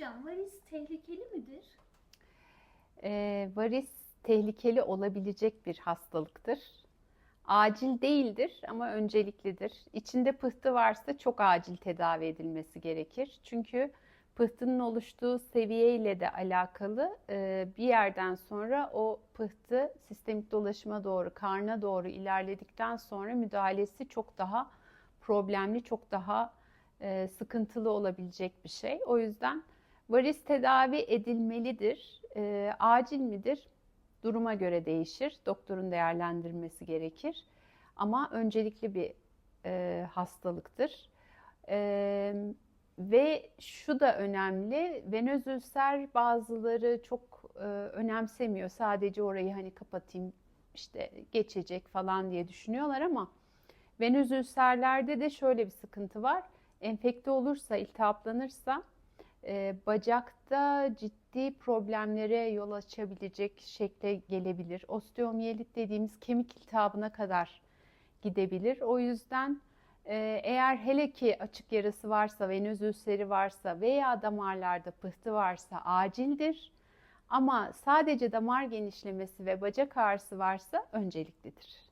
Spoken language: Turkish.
Hocam varis tehlikeli midir? Ee, varis tehlikeli olabilecek bir hastalıktır. Acil değildir ama önceliklidir. İçinde pıhtı varsa çok acil tedavi edilmesi gerekir. Çünkü pıhtının oluştuğu seviyeyle de alakalı e, bir yerden sonra o pıhtı sistemik dolaşıma doğru, karna doğru ilerledikten sonra müdahalesi çok daha problemli, çok daha e, sıkıntılı olabilecek bir şey. O yüzden varis tedavi edilmelidir. E, acil midir? Duruma göre değişir. Doktorun değerlendirmesi gerekir. Ama öncelikli bir e, hastalıktır. E, ve şu da önemli, venöz ülser bazıları çok e, önemsemiyor. Sadece orayı hani kapatayım işte geçecek falan diye düşünüyorlar ama venöz ülserlerde de şöyle bir sıkıntı var. Enfekte olursa, iltihaplanırsa e, bacakta ciddi problemlere yol açabilecek şekle gelebilir. Osteomiyelit dediğimiz kemik iltihabına kadar gidebilir. O yüzden e, eğer hele ki açık yarası varsa, venöz ülseri varsa veya damarlarda pıhtı varsa acildir. Ama sadece damar genişlemesi ve bacak ağrısı varsa önceliklidir.